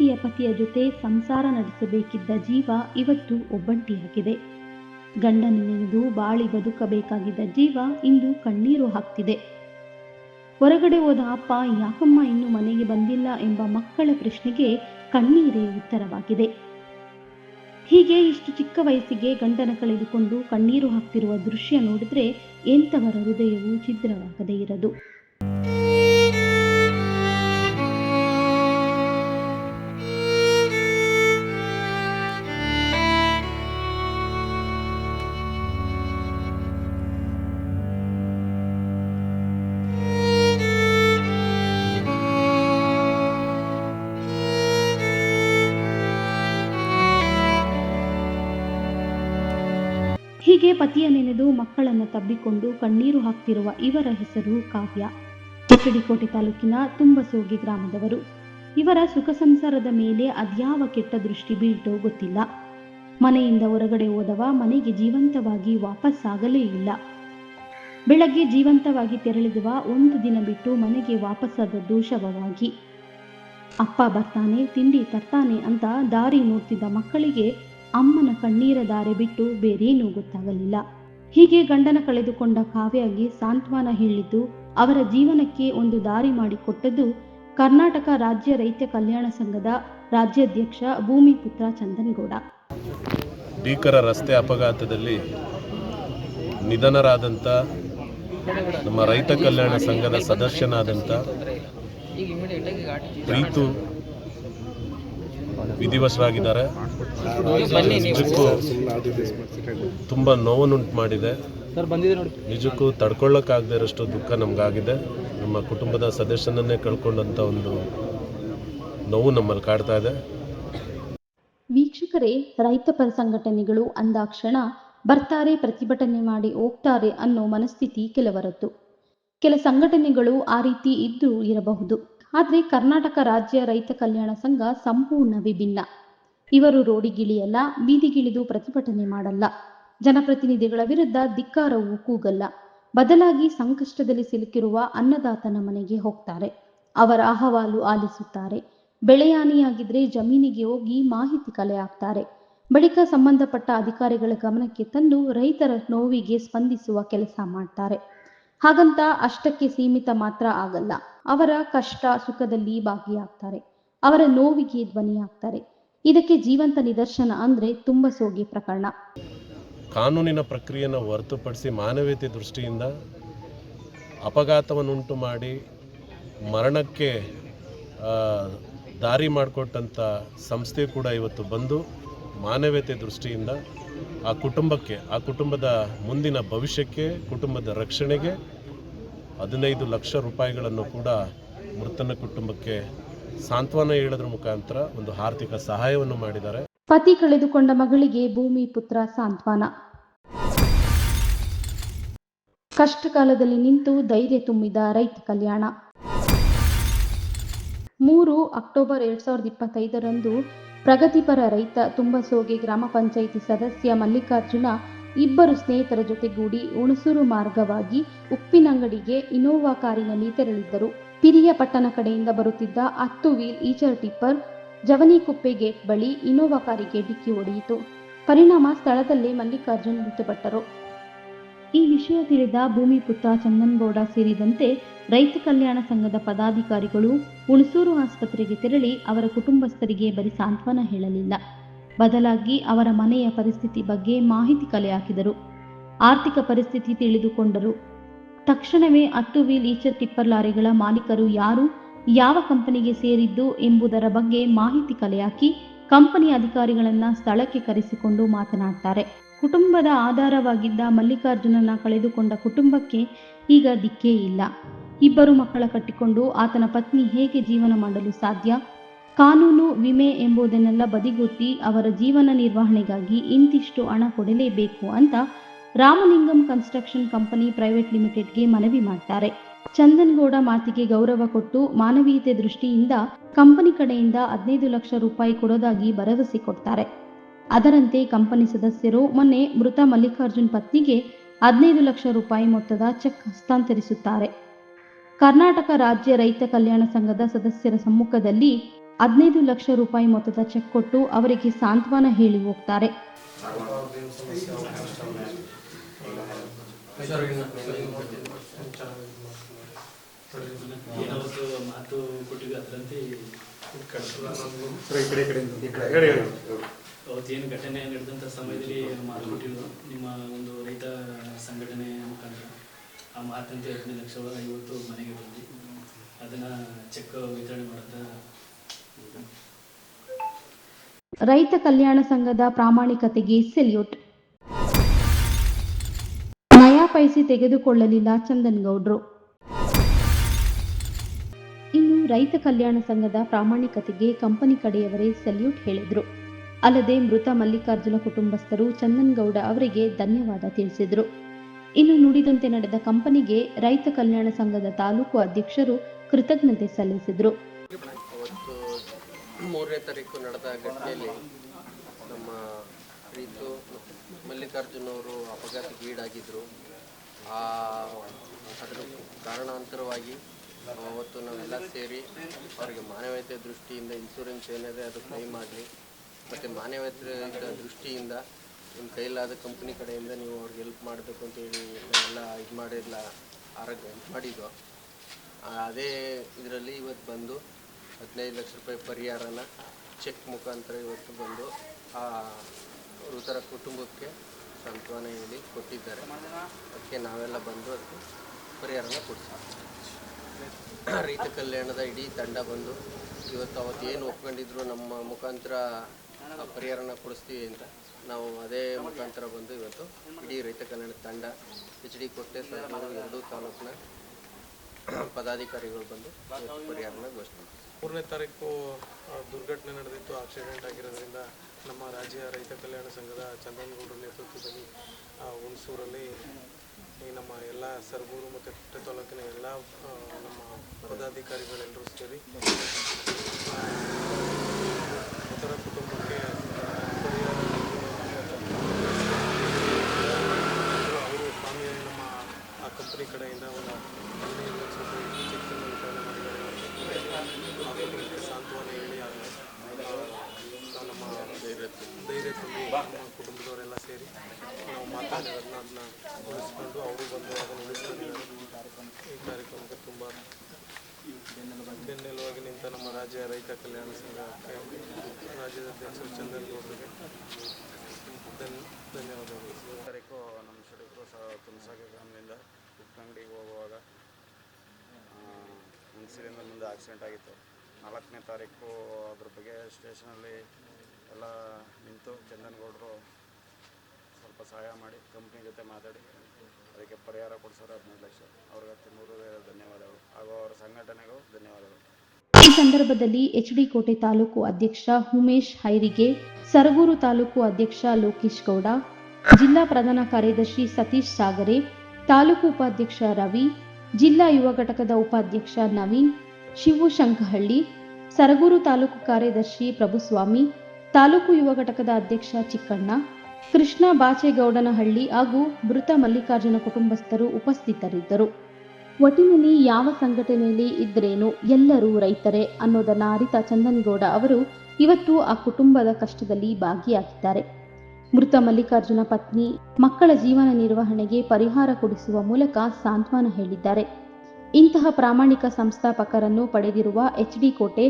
ಪ್ರೀತಿಯ ಪತಿಯ ಜೊತೆ ಸಂಸಾರ ನಡೆಸಬೇಕಿದ್ದ ಜೀವ ಇವತ್ತು ಒಬ್ಬಂಟಿಯಾಗಿದೆ ಗಂಡನ ನೆನೆದು ಬಾಳಿ ಬದುಕಬೇಕಾಗಿದ್ದ ಜೀವ ಇಂದು ಕಣ್ಣೀರು ಹಾಕ್ತಿದೆ. ಹೊರಗಡೆ ಹೋದ ಅಪ್ಪ, ಯಾಕಮ್ಮ ಇನ್ನು ಮನೆಗೆ ಬಂದಿಲ್ಲ ಎಂಬ ಮಕ್ಕಳ ಪ್ರಶ್ನೆಗೆ ಕಣ್ಣೀರೇ ಉತ್ತರವಾಗಿದೆ. ಹೀಗೆ ಇಷ್ಟು ಚಿಕ್ಕ ವಯಸ್ಸಿಗೆ ಗಂಡನ ಕಳೆದುಕೊಂಡು ಕಣ್ಣೀರು ಹಾಕ್ತಿರುವ ದೃಶ್ಯ ನೋಡಿದ್ರೆ ಎಂಥವರ ಹೃದಯವು ಛಿದ್ರವಾಗದೇ ಇರದು. ಹೀಗೆ ಪತಿಯ ನೆನೆದು ಮಕ್ಕಳನ್ನು ತಬ್ಬಿಕೊಂಡು ಕಣ್ಣೀರು ಹಾಕ್ತಿರುವ ಇವರ ಹೆಸರು ಕಾವ್ಯ. ಹೆಚಡಿಕೋಟೆ ತಾಲೂಕಿನ ತುಂಬಸೋಗಿ ಗ್ರಾಮದವರು. ಇವರ ಸುಖ ಸಂಸಾರದ ಮೇಲೆ ಅದ್ಯಾವ ಕೆಟ್ಟ ದೃಷ್ಟಿ ಬೀಳ್ತೋ ಗೊತ್ತಿಲ್ಲ. ಮನೆಯಿಂದ ಹೊರಗಡೆ ಹೋದವ ಮನೆಗೆ ಜೀವಂತವಾಗಿ ವಾಪಸ್ಸಾಗಲೇ ಇಲ್ಲ. ಬೆಳಗ್ಗೆ ಜೀವಂತವಾಗಿ ತೆರಳಿದವ ಒಂದು ದಿನ ಬಿಟ್ಟು ಮನೆಗೆ ವಾಪಸ್ಸಾದದ್ದು ದೋಷವವಾಗಿ ಅಪ್ಪ ಬರ್ತಾನೆ, ತಿಂಡಿ ತರ್ತಾನೆ ಅಂತ ದಾರಿ ನೋಡ್ತಿದ್ದ ಮಕ್ಕಳಿಗೆ ಅಮ್ಮನ ಕಣ್ಣೀರ ದಾರೆ ಬಿಟ್ಟು ಬೇರೇನೂ ಗೊತ್ತಾಗಲಿಲ್ಲ. ಹೀಗೆ ಗಂಡನ ಕಳೆದುಕೊಂಡ ಕಾವ್ಯಾಗಿ ಸಾಂತ್ವನ ಹೇಳಿದ್ದು, ಅವರ ಜೀವನಕ್ಕೆ ಒಂದು ದಾರಿ ಮಾಡಿಕೊಟ್ಟದ್ದು ಕರ್ನಾಟಕ ರಾಜ್ಯ ರೈತ ಕಲ್ಯಾಣ ಸಂಘದ ರಾಜ್ಯಾಧ್ಯಕ್ಷ ಭೂಮಿಪುತ್ರ ಚಂದನ್ಗೌಡ. ಭೀಕರ ರಸ್ತೆ ಅಪಘಾತದಲ್ಲಿ ನಿಧನರಾದಂಥ ನಮ್ಮ ರೈತ ಕಲ್ಯಾಣ ಸಂಘದ ಸದಸ್ಯನಾದಂಥ ಪ್ರೀತು ವಿಧಿವಶರಾಗಿದ್ದಾರೆ. ನಿಜಕ್ಕೂ ತುಂಬ ನೋವನ್ನುಂಟು ಮಾಡಿದೆ. ನಿಜಕ್ಕೂ ತಡ್ಕೊಳ್ಳೋಕ್ಕಾಗದೇ ಇರೋಷ್ಟು ದುಃಖ ನಮಗಾಗಿದೆ. ನಮ್ಮ ಕುಟುಂಬದ ಸದಸ್ಯನನ್ನೇ ಕಳ್ಕೊಂಡಂಥ ಒಂದು ನೋವು ನಮ್ಮಲ್ಲಿ ಕಾಡ್ತಾ ಇದೆ. ವೀಕ್ಷಕರೇ ರೈತಪರ ಸಂಘಟನೆಗಳು ಅಂದಾಕ್ಷಣ ಬರ್ತಾರೆ ಪ್ರತಿಭಟನೆ ಮಾಡಿ ಹೋಗ್ತಾರೆ ಅನ್ನೋ ಮನಸ್ಥಿತಿ ಕೆಲವರದ್ದು. ಕೆಲ ಸಂಘಟನೆಗಳು ಆ ರೀತಿ ಇದ್ದು ಇರಬಹುದು. ಆದರೆ ಕರ್ನಾಟಕ ರಾಜ್ಯ ರೈತ ಕಲ್ಯಾಣ ಸಂಘ ಸಂಪೂರ್ಣ ವಿಭಿನ್ನ. ಇವರು ರೋಡಿಗಿಳಿಯಲ್ಲ, ಬೀದಿಗಿಳಿದು ಪ್ರತಿಭಟನೆ ಮಾಡಲ್ಲ. ಜನಪ್ರತಿನಿಧಿಗಳ ವಿರುದ್ಧ ಧಿಕ್ಕಾರವೂ ಕೂಗಲ್ಲ. ಬದಲಾಗಿ ಸಂಕಷ್ಟದಲ್ಲಿ ಸಿಲುಕಿರುವ ಅನ್ನದಾತನ ಮನೆಗೆ ಹೋಗ್ತಾರೆ. ಅವರ ಅಹವಾಲು ಆಲಿಸುತ್ತಾರೆ. ಬೆಳೆಯಾನಿಯಾಗಿದ್ರೆ ಜಮೀನಿಗೆ ಹೋಗಿ ಮಾಹಿತಿ ಕಲೆ ಹಾಕ್ತಾರೆ. ಬಳಿಕ ಸಂಬಂಧಪಟ್ಟ ಅಧಿಕಾರಿಗಳ ಗಮನಕ್ಕೆ ತಂದು ರೈತರ ನೋವಿಗೆ ಸ್ಪಂದಿಸುವ ಕೆಲಸ ಮಾಡ್ತಾರೆ. ಹಾಗಂತ ಅಷ್ಟಕ್ಕೆ ಸೀಮಿತ ಮಾತ್ರ ಆಗಲ್ಲ. ಅವರ ಕಷ್ಟ ಸುಖದಲ್ಲಿ ಭಾಗಿಯಾಗ್ತಾರೆ. ಅವರ ನೋವಿಗೆ ಧ್ವನಿಯಾಗ್ತಾರೆ. ಇದಕ್ಕೆ ಜೀವಂತ ನಿದರ್ಶನ ಅಂದ್ರೆ ತುಂಬ ಸೋಗಿ ಪ್ರಕರಣ. ಕಾನೂನಿನ ಪ್ರಕ್ರಿಯೆಯನ್ನು ಹೊರತುಪಡಿಸಿ ಮಾನವೀಯತೆ ದೃಷ್ಟಿಯಿಂದ ಅಪಘಾತವನ್ನುಂಟು ಮಾಡಿ ಮರಣಕ್ಕೆ ದಾರಿ ಮಾಡಿಕೊಟ್ಟಂಥ ಸಂಸ್ಥೆ ಕೂಡ ಇವತ್ತು ಬಂದು ಮಾನವೀಯತೆ ದೃಷ್ಟಿಯಿಂದ ಆ ಕುಟುಂಬಕ್ಕೆ, ಆ ಕುಟುಂಬದ ಮುಂದಿನ ಭವಿಷ್ಯಕ್ಕೆ, ಕುಟುಂಬದ ರಕ್ಷಣೆಗೆ ಹದಿನೈದು ಲಕ್ಷ ರೂಪಾಯಿಗಳನ್ನು ಕೂಡ ಮೃತನ ಕುಟುಂಬಕ್ಕೆ ಸಾಂತ್ವನ ಹೇಳೋದ್ರ ಮುಖಾಂತರ ಒಂದು ಆರ್ಥಿಕ ಸಹಾಯವನ್ನು ಮಾಡಿದ್ದಾರೆ. ಪತಿ ಕಳೆದುಕೊಂಡ ಮಗಳಿಗೆ ಭೂಮಿ ಪುತ್ರ ಸಾಂತ್ವನ. ಕಷ್ಟ ಕಾಲದಲ್ಲಿ ನಿಂತು ಧೈರ್ಯ ತುಂಬಿದ ರೈತ ಕಲ್ಯಾಣ. ಮೂರು ಅಕ್ಟೋಬರ್ ಎರಡ್ ಸಾವಿರದ ಇಪ್ಪತ್ತೈದರಂದು ಪ್ರಗತಿಪರ ರೈತ ತುಂಬಸೋಗೆ ಗ್ರಾಮ ಪಂಚಾಯಿತಿ ಸದಸ್ಯ ಮಲ್ಲಿಕಾರ್ಜುನ ಇಬ್ಬರು ಸ್ನೇಹಿತರ ಜೊತೆಗೂಡಿ ಹುಣಸೂರು ಮಾರ್ಗವಾಗಿ ಉಪ್ಪಿನಂಗಡಿಗೆ ಇನೋವಾ ಕಾರಿನಲ್ಲಿ ತೆರಳಿದ್ದರು. ಪಿರಿಯ ಪಟ್ಟಣ ಕಡೆಯಿಂದ ಬರುತ್ತಿದ್ದ ಹತ್ತು wheel Eicher tipper Javanikuppe gate ಬಳಿ ಇನೋವಾ ಕಾರಿಗೆ ಡಿಕ್ಕಿ ಹೊಡೆಯಿತು. ಪರಿಣಾಮ ಸ್ಥಳದಲ್ಲೇ ಮಲ್ಲಿಕಾರ್ಜುನ್ ಮೃತಪಟ್ಟರು. ಈ ವಿಷಯ ತಿಳಿದ ಭೂಮಿಪುತ್ರ ಚಂದನ್ಗೌಡ ಸೇರಿದಂತೆ ರೈತ ಕಲ್ಯಾಣ ಸಂಘದ ಪದಾಧಿಕಾರಿಗಳು ಹುಣಸೂರು ಆಸ್ಪತ್ರೆಗೆ ತೆರಳಿ ಅವರ ಕುಟುಂಬಸ್ಥರಿಗೆ ಬರೀ ಸಾಂತ್ವನ ಹೇಳಲಿಲ್ಲ. ಬದಲಾಗಿ ಅವರ ಮನೆಯ ಪರಿಸ್ಥಿತಿ ಬಗ್ಗೆ ಮಾಹಿತಿ ಕಲೆ ಹಾಕಿದರು. ಆರ್ಥಿಕ ಪರಿಸ್ಥಿತಿ ತಿಳಿದುಕೊಂಡರು. ತಕ್ಷಣವೇ ಹತ್ತು ವೀಲ್ ಈಚರ್ ಟಿಪ್ಪರ್ ಲಾರಿಗಳ ಮಾಲೀಕರು ಯಾರು, ಯಾವ ಕಂಪನಿಗೆ ಸೇರಿದ್ದು ಎಂಬುದರ ಬಗ್ಗೆ ಮಾಹಿತಿ ಕಲೆ ಹಾಕಿ ಕಂಪನಿ ಅಧಿಕಾರಿಗಳನ್ನ ಸ್ಥಳಕ್ಕೆ ಕರೆಸಿಕೊಂಡು ಮಾತನಾಡ್ತಾರೆ. ಕುಟುಂಬದ ಆಧಾರವಾಗಿದ್ದ ಮಲ್ಲಿಕಾರ್ಜುನನ ಕಳೆದುಕೊಂಡ ಕುಟುಂಬಕ್ಕೆ ಈಗ ದಿಕ್ಕೇ ಇಲ್ಲ. ಇಬ್ಬರು ಮಕ್ಕಳ ಕಟ್ಟಿಕೊಂಡು ಆತನ ಪತ್ನಿ ಹೇಗೆ ಜೀವನ ಮಾಡಲು ಸಾಧ್ಯ? ಕಾನೂನು ವಿಮೆ ಎಂಬುದನ್ನೆಲ್ಲ ಬದಿಗೊತ್ತಿ ಅವರ ಜೀವನ ನಿರ್ವಹಣೆಗಾಗಿ ಇಂತಿಷ್ಟು ಹಣ ಕೊಡಲೇಬೇಕು ಅಂತ ರಾಮಲಿಂಗಂ ಕನ್ಸ್ಟ್ರಕ್ಷನ್ ಕಂಪನಿ ಪ್ರೈವೇಟ್ ಲಿಮಿಟೆಡ್ಗೆ ಮನವಿ ಮಾಡ್ತಾರೆ. ಚಂದನ್ಗೌಡ ಮಾತಿಗೆ ಗೌರವ ಕೊಟ್ಟು ಮಾನವೀಯತೆ ದೃಷ್ಟಿಯಿಂದ ಕಂಪನಿ ಕಡೆಯಿಂದ ಹದಿನೈದು ಲಕ್ಷ ರೂಪಾಯಿ ಕೊಡೋದಾಗಿ ಭರವಸೆ ಕೊಡ್ತಾರೆ. ಅದರಂತೆ ಕಂಪನಿ ಸದಸ್ಯರು ಮೊನ್ನೆ ಮೃತ ಮಲ್ಲಿಕಾರ್ಜುನ್ ಪತ್ನಿಗೆ ಹದಿನೈದು ಲಕ್ಷ ರೂಪಾಯಿ ಮೊತ್ತದ ಚೆಕ್ ಹಸ್ತಾಂತರಿಸುತ್ತಾರೆ. ಕರ್ನಾಟಕ ರಾಜ್ಯ ರೈತ ಕಲ್ಯಾಣ ಸಂಘದ ಸದಸ್ಯರ ಸಮ್ಮುಖದಲ್ಲಿ ಹದಿನೈದು ಲಕ್ಷ ರೂಪಾಯಿ ಮೊತ್ತದ ಚೆಕ್ ಕೊಟ್ಟು ಅವರಿಗೆ ಸಾಂತ್ವನ ಹೇಳಿ ಹೋಗ್ತಾರೆ. ಅವತ್ತೇನು ಘಟನೆ ನಡೆದಂಥ ಸಮಯದಲ್ಲಿ ಮಾತು ಕೊಟ್ಟಿದ್ರು ನಿಮ್ಮ ಒಂದು ರೈತ ಸಂಘಟನೆ ಮುಖಾಂತರ ಆ ಮಾತಂತೆ ಹದಿನೈದು ಲಕ್ಷ ಒಳಗೆ ಇವತ್ತು ಮನೆಗೆ ಬಂದು ಅದನ್ನು ಚೆಕ್ ವಿತರಣೆ ಮಾಡಿದ ರೈತ ಕಲ್ಯಾಣ ಸಂಘದ ಪ್ರಾಮಾಣಿಕತೆಗೆ ಸೆಲ್ಯೂಟ್. ನಯಾ ಪೈಸೆ ತೆಗೆದುಕೊಳ್ಳಲಿಲ್ಲ ಚಂದನ್ ಗೌಡ್ರು ಇನ್ನು ರೈತ ಕಲ್ಯಾಣ ಸಂಘದ ಪ್ರಾಮಾಣಿಕತೆಗೆ ಕಂಪನಿ ಕಡೆಯವರೇ ಸೆಲ್ಯೂಟ್ ಹೇಳಿದ್ರು. ಅಲ್ಲದೆ ಮೃತ ಮಲ್ಲಿಕಾರ್ಜುನ ಕುಟುಂಬಸ್ಥರು ಚಂದನ್ ಗೌಡ ಅವರಿಗೆ ಧನ್ಯವಾದ ತಿಳಿಸಿದರು. ಇನ್ನು ನುಡಿದಂತೆ ನಡೆದ ಕಂಪನಿಗೆ ರೈತ ಕಲ್ಯಾಣ ಸಂಘದ ತಾಲೂಕು ಅಧ್ಯಕ್ಷರು ಕೃತಜ್ಞತೆ ಸಲ್ಲಿಸಿದ್ರು. ಮೂರನೇ ತಾರೀಕು ನಡೆದ ಘಟನೆಯಲ್ಲಿ ನಮ್ಮ ಪ್ರೀತು ಮಲ್ಲಿಕಾರ್ಜುನ್ ಅವರು ಅಪಘಾತಕ್ಕೆ ಈಡಾಗಿದ್ದರು ಆ ಅದರ ಕಾರಣಾಂತರವಾಗಿ ಅವತ್ತು ನಾವೆಲ್ಲ ಸೇರಿ ಅವರಿಗೆ ಮಾನವೀಯತೆ ದೃಷ್ಟಿಯಿಂದ ಇನ್ಶೂರೆನ್ಸ್ ಏನಿದೆ ಅದು ಕ್ಲೈಮ್ ಆಗಲಿ, ಮತ್ತು ಮಾನವೀಯತೆ ದೃಷ್ಟಿಯಿಂದ ನಿಮ್ಮ ಕೈಲಾದ ಕಂಪ್ನಿ ಕಡೆಯಿಂದ ನೀವು ಅವ್ರಿಗೆ ಹೆಲ್ಪ್ ಮಾಡಬೇಕು ಅಂತೇಳಿ ಎಲ್ಲ ಇದು ಮಾಡಿಲ್ಲ ಆರೋಗ್ಯ ಮಾಡಿದ್ದು ಅದೇ ಇದರಲ್ಲಿ ಇವತ್ತು ಬಂದು ಹದಿನೈದು ಲಕ್ಷ ರೂಪಾಯಿ ಪರಿಹಾರನ ಚೆಕ್ ಮುಖಾಂತರ ಇವತ್ತು ಬಂದು ಆ ಮೃತರ ಕುಟುಂಬಕ್ಕೆ ಸಾಂತ್ವನ ಹೇಳಿ ಕೊಟ್ಟಿದ್ದಾರೆ ಅದಕ್ಕೆ ನಾವೆಲ್ಲ ಬಂದು ಅದಕ್ಕೆ ಪರಿಹಾರನ ಕೊಡ್ತೀವಿ ರೈತ ಕಲ್ಯಾಣದ ಇಡೀ ತಂಡ ಬಂದು ಇವತ್ತು ಅವತ್ತು ಏನು ಒಪ್ಕೊಂಡಿದ್ರು ನಮ್ಮ ಮುಖಾಂತರ ಪರಿಹಾರನ ಕೊಡಿಸ್ತೀವಿ ಅಂತ ನಾವು ಅದೇ ಮುಖಾಂತರ ಬಂದು ಇವತ್ತು ಇಡೀ ರೈತ ಕಲ್ಯಾಣ ತಂಡ ಎಚ್ ಡಿ ಕೊಟ್ಟೆ ಸರ್ ಎರಡೂ ತಾಲೂಕಿನ ಪದಾಧಿಕಾರಿಗಳು ಬಂದು ಪರಿಹಾರನ ಘೋಷಣೆ. ಮೂರನೇ ತಾರೀಕು ದುರ್ಘಟನೆ ನಡೆದಿತ್ತು, ಆಕ್ಸಿಡೆಂಟ್ ಆಗಿರೋದ್ರಿಂದ ನಮ್ಮ ರಾಜ್ಯ ರೈತ ಕಲ್ಯಾಣ ಸಂಘದ ಚಂದನಗೌಡರ ನೇತೃತ್ವದಲ್ಲಿ ಹುಣಸೂರಲ್ಲಿ ಈ ನಮ್ಮ ಎಲ್ಲ ಸರಗೂರು ಮತ್ತು ಕುಟ್ಟೆ ತಾಲೂಕಿನ ಎಲ್ಲ ನಮ್ಮ ಪದಾಧಿಕಾರಿಗಳೆಲ್ಲರೂ ಸೇರಿ, ಮೃತರ ಕುಟುಂಬಕ್ಕೆ ಅವರು ಸ್ವಾಮಿಯಾಗಿ ನಮ್ಮ ಆ ಕಂಪ್ನಿ ಕಡೆಯಿಂದ ಒಂದು ಹದಿನೈದು ಲಕ್ಷ ಮಾಡಿದ್ದಾರೆ. ಧೈರ್ಯ ತುಂಬಿ ನಮ್ಮ ಕುಟುಂಬದವರೆಲ್ಲ ಸೇರಿ ನಾವು ಮಾತಾಡಿರೋದನ್ನ ಅದನ್ನ ಉಳಿಸ್ಕೊಂಡು ಅವರು ಬಂದು ಅದನ್ನು ಈ ಕಾರ್ಯಕ್ರಮಕ್ಕೆ ತುಂಬ ಬೆನ್ನೆಲುವಾಗಿ ನಿಂತ ನಮ್ಮ ರಾಜ್ಯ ರೈತ ಕಲ್ಯಾಣ ರಾಜ್ಯದ ಅಧ್ಯಕ್ಷರು ಚಂದನ್ ಗೌಡರಿಗೆ ಧನ್- ಧನ್ಯವಾದಗಳು ತಾರೀಕು ನಮ್ಮ ಶೆಡಿಗರು ಸಹ ತುಮಸಾಗಿ ಗ್ರಾಮದಿಂದ ಉಪ್ಪಂಗಡಿಗೆ ಹೋಗುವಾಗ ಹುಣಸಿರಿಂದ ಮುಂದೆ ಆಕ್ಸಿಡೆಂಟ್ ಆಗಿತ್ತು. ನಾಲ್ಕನೇ ತಾರೀಕು ಅದ್ರ ಬಗ್ಗೆ ಸ್ಟೇಷನಲ್ಲಿ ಎಲ್ಲ ನಿಂತು ಚಂದನ್ಗೌಡರು ಸ್ವಲ್ಪ ಸಹಾಯ ಮಾಡಿ ಕಂಪ್ನಿ ಜೊತೆ ಮಾತಾಡಿ ಅದಕ್ಕೆ ಪರಿಹಾರ ಕೊಡಿಸೋರು ಹದಿನೈದು ಲಕ್ಷ. ಅವ್ರಿಗೆ ನೂರು ಧನ್ಯವಾದಗಳು. ಹಾಗೂ ಅವರ ಸಂಘಟನೆಗೂ ಧನ್ಯವಾದಗಳು. ಈ ಸಂದರ್ಭದಲ್ಲಿ ಎಚ್ಡಿ ಕೋಟೆ ತಾಲೂಕು ಅಧ್ಯಕ್ಷ ಉಮೇಶ್ ಹೈರಿಗೆ, ಸರಗೂರು ತಾಲೂಕು ಅಧ್ಯಕ್ಷ ಲೋಕೇಶ್ ಗೌಡ, ಜಿಲ್ಲಾ ಪ್ರಧಾನ ಕಾರ್ಯದರ್ಶಿ ಸತೀಶ್ ಸಾಗರೆ, ತಾಲೂಕು ಉಪಾಧ್ಯಕ್ಷ ರವಿ ಜಿಲ್ಲಾ ಯುವ ಘಟಕದ ಉಪಾಧ್ಯಕ್ಷ ನವೀನ್, ಶಿವು ಶಂಕಹಳ್ಳಿ, ಸರಗೂರು ತಾಲೂಕು ಕಾರ್ಯದರ್ಶಿ ಪ್ರಭುಸ್ವಾಮಿ, ತಾಲೂಕು ಯುವ ಘಟಕದ ಅಧ್ಯಕ್ಷ ಚಿಕ್ಕಣ್ಣ, ಕೃಷ್ಣ ಬಾಚೇಗೌಡನಹಳ್ಳಿ ಹಾಗೂ ಮೃತ ಮಲ್ಲಿಕಾರ್ಜುನ ಕುಟುಂಬಸ್ಥರು ಉಪಸ್ಥಿತರಿದ್ದರು. ಒಟ್ಟಿನಲ್ಲಿ ಯಾವ ಸಂಘಟನೆಯಲ್ಲಿ ಇದ್ರೇನು ಎಲ್ಲರೂ ರೈತರೇ ಅನ್ನೋದನ್ನ ಅರಿತ ಚಂದನ್ಗೌಡ ಅವರು ಇವತ್ತು ಆ ಕುಟುಂಬದ ಕಷ್ಟದಲ್ಲಿ ಭಾಗಿಯಾಗಿದ್ದಾರೆ. ಮೃತ ಮಲ್ಲಿಕಾರ್ಜುನ ಪತ್ನಿ ಮಕ್ಕಳ ಜೀವನ ನಿರ್ವಹಣೆಗೆ ಪರಿಹಾರ ಕೊಡಿಸುವ ಮೂಲಕ ಸಾಂತ್ವನ ಹೇಳಿದ್ದಾರೆ. ಇಂತಹ ಪ್ರಾಮಾಣಿಕ ಸಂಸ್ಥಾಪಕರನ್ನು ಪಡೆದಿರುವ ಎಚ್ ಡಿ ಕೋಟೆ,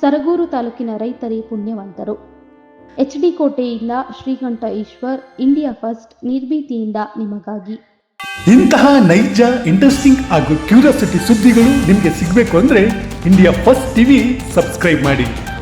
ಸರಗೂರು ತಾಲೂಕಿನ ರೈತರೇ ಪುಣ್ಯವಂತರು. ಎಚ್ ಡಿ ಕೋಟೆಯಿಂದ ಶ್ರೀಕಂಠ ಈಶ್ವರ್, ಇಂಡಿಯಾ ಫಸ್ಟ್, ನಿರ್ಭೀತಿಯಿಂದ ನಿಮಗಾಗಿ. ಇಂತಹ ನೈಜ, ಇಂಟ್ರೆಸ್ಟಿಂಗ್ ಹಾಗೂ ಕ್ಯೂರಿಯಾಸಿಟಿ ಸುದ್ದಿಗಳು ನಿಮಗೆ ಸಿಗಬೇಕು ಅಂದ್ರೆ ಇಂಡಿಯಾ ಫಸ್ಟ್ ಟಿವಿ ಸಬ್ಸ್ಕ್ರೈಬ್ ಮಾಡಿ.